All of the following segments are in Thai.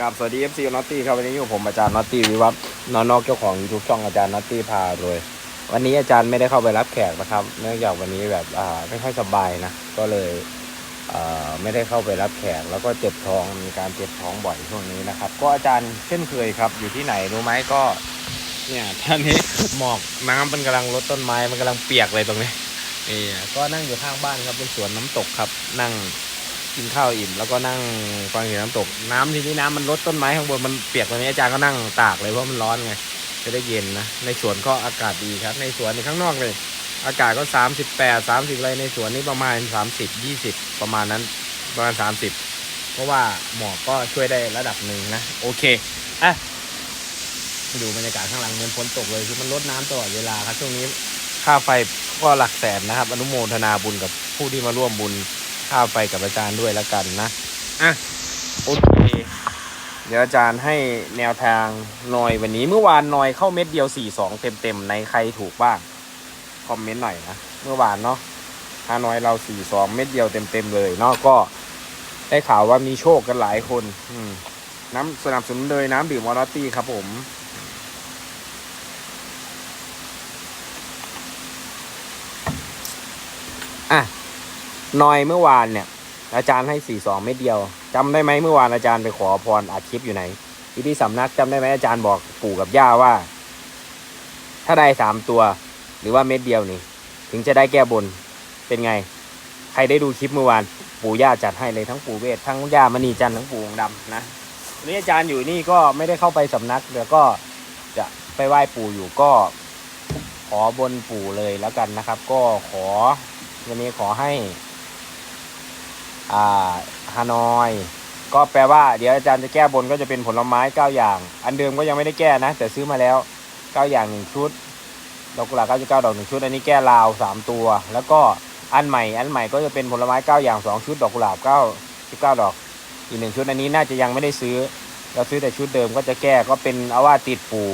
กับสวัสดี FC น็อตตี้ครับวันนี้อยู่ผมอาจารย์น็อตตี้วิวัฒน์นอนนอกเจ้าของ YouTube ช่องอาจารย์น็อตตี้พาเลยวันนี้อาจารย์ไม่ได้เข้าไปรับแขกนะครับ เนื่องจากวันนี้แบบอ่าไม่ค่อยสบายนะก็เลยอ่าไม่ได้เข้าไปรับแขก แล้วก็เจ็บท้องมีการเจ็บท้องบ่อยช่วงนี้นะครับ ก็อาจารย์เช่นเคยครับ อยู่ที่ไหนรู้ไหมก็ เนี่ยท่านนี้หมอกน้ำมันกำลังลดต้นไม้มันกำลังเปียกเลยตรงนี้นี่ก็นั่งอยู่ข้างบ้านครับเป็นสวนน้ำตกครับ นั่ง กินข้าวอิ่ม แล้วก็นั่งฟังเสียงน้ำตก น้ำทีนี้น้ำมันลดต้นไม้ข้างบนมันเปียกตรงนี้อาจารย์ก็นั่งตากเลยเพราะมันร้อนไงจะได้เย็นนะในสวนก็อากาศดีครับ ในสวนในข้างนอกเลย อากาศก็สามสิบแปดสามสิบอะไรในสวนนี่ประมาณสามสิบยี่สิบประมาณนั้นประมาณสามสิบเพราะว่าหมอกก็ช่วยได้ระดับหนึ่งนะ โอเคอะดูบรรยากาศข้างหลังเหมือนฝนตกเลยคือมันลดน้ำตลอดเวลาครับช่วงนี้ค่าไฟก็หลักแสนนะครับ อนุโมทนาบุญกับผู้ที่มาร่วมบุญ ค่าไฟกับอาจารย์ด้วยแล้วกันนะอะโอเคเดี๋ยวอาจารย์ให้แนวทางหน่อยวันนี้เมื่อวานหน่อยเข้าเม็ดเดียว4 2เต็มๆในใครถูกบ้างคอมเมนต์หน่อยนะเมื่อวานเนาะฮานอยเรา4 2เม็ดเดียวเต็มๆเลยเนาะก็ได้ข่าวว่ามีโชคกันหลายคน อืมน้ำสนับสนุนโดยน้ำดื่มวอลตี้ครับผม อะห นอยเมื่อวานเนี่ย อาจารย์ให้สี่สองเม็ดเดียวจำได้ไหมเมื่อวานอาจารย์ไปขอพรอาคลิปอยู่ไหนอยู่ที่สำนักจำได้ไหมอาจารย์บอกปู่กับย่าว่า ถ้าได้สามตัว หรือว่าเม็ดเดียวนี่ ถึงจะได้แก้บนเป็นไง ใครได้ดูคลิปเมื่อวาน ปู่ย่าจัดให้เลยทั้งปู่เวททั้งย่ามณีจันทร์ทั้งปู่องค์ดำนะวันนี้อาจารย์อยู่นี่ก็ไม่ได้เข้าไปสำนักเดี๋ยวก็จะไปไหว้ปู่อยู่ก็ขอบนปู่เลยแล้วกันนะครับ ก็ขอวันนี้ขอให้ ฮานอย ก็แปลว่าเดี๋ยวอาจารย์จะแก้บนก็จะเป็นผลไม้เก้าอย่าง อันเดิมก็ยังไม่ได้แก้นะ แต่ซื้อมาแล้วเก้าอย่างหนึ่งชุด ดอกกุหลาบเก้าสิบเก้าดอกหนึ่งชุด อันนี้แก้ลาวสามตัว แล้วก็อันใหม่ อันใหม่ก็จะเป็นผลไม้เก้าอย่างสองชุด ดอกกุหลาบเก้าสิบเก้าดอก อีกหนึ่งชุด อันนี้น่าจะยังไม่ได้ซื้อ เราซื้อแต่ชุดเดิมก็จะแก้ก็เป็นเอาว่าติดปู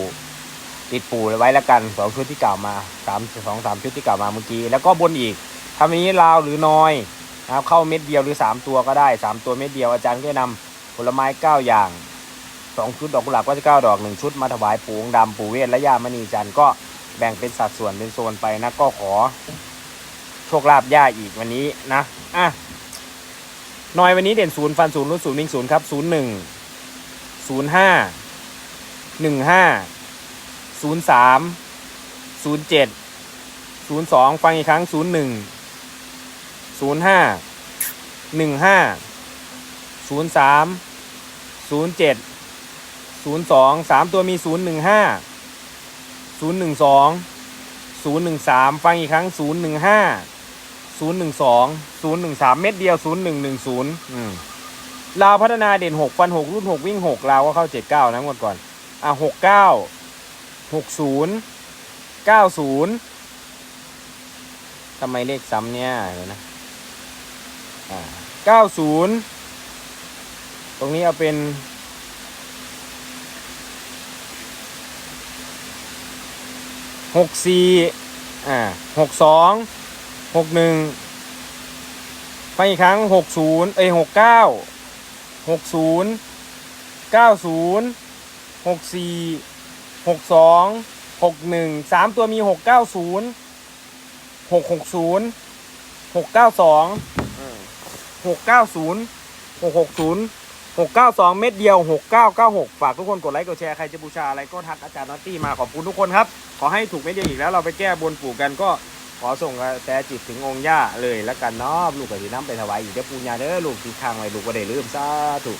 ติดปูไว้แล้วกันสองชุดที่กล่าวมาสามสองสามชุดที่กล่าวมาเมื่อกี้ แล้วก็บนอีกทำอย่างนี้ลาวหรือนอย นะครับเข้าเม็ดเดียวหรือ 3 ตัวก็ได้ 3 ตัวเม็ดเดียวอาจารย์ก็จะนำผลไม้ 9 อย่าง 2 ชุดดอกกุหลาบก็จะ9ดอก 1 ชุดมาถวายปู่องค์ดำปู่เวทและย่ามณีจันทร์ก็แบ่งเป็นสัดส่วนเป็นโซนไปนะก็ขอ โชคลาภย่าอีกวันนี้นะอะหน่อยวันนี้เด่นศูนย์ฟันศูนย์รุ่นศูนย์วิ่งศูนย์ครับศูนย์หนึ่งศูนย์ห้าหนึ่งห้าศูนย์สามศูนย์เจ็ดศูนย์สองฟังอีกครั้งศูนย์หนึ่ง ศูนย์ห้าหนึ่งห้าศูนย์สามศูนย์เจ็ดศูนย์สองสามตัวมีศูนย์หนึ่งห้าศูนย์หนึ่งสองศูนย์หนึ่งสามฟังอีกครั้งศูนย์หนึ่งห้าศูนย์หนึ่งสองศูนย์หนึ่งสามเม็ดเดียวศูนย์หนึ่งหนึ่งศูนย์ลาวพัฒนาเด่นหกฟันหกรุ่นหกวิ่งหกลาวก็เข้าเจ็ดเก้านะงวดก่อนอะหกเก้าหกศูนย์เก้าศูนย์ทำไมเลขซ้ำเนี่ยเดี๋ยวนะ อ่าเก้าศูนย์ตรงนี้เอาเป็นหกสี่อ่าหกสองหกหนึ่งไปอีกครั้งหกศูนย์เอ้ยหกเก้าหกศูนย์เก้าศูนย์หกสี่หกสองหกหนึ่งสามตัวมีหกเก้าศูนย์หกหกศูนย์หกเก้าสอง ก้าศูนย์หกเก้าศูนย์หกหกศูนย์หกเก้าสองเม็ดเดียวหกเก้าเก้าหกฝากทุกคนกดไลค์กดแชร์ ใครจะบูชาอะไรก็ทักอาจารย์นอตตี้มาขอบคุณทุกคนครับ ขอให้ถูกเม็ดเดียวอีกแล้วเราไปแก้บนปู่กันก็ขอส่งกระแต่จิตถึงองค์ย่าเลยแล้วกันเนาะลูกกับสีน้ำไปถวายอีกเดี๋ยวปูญาเด้อลูกที่ข้างไว้ลูกก็ได้ลืมซาถูก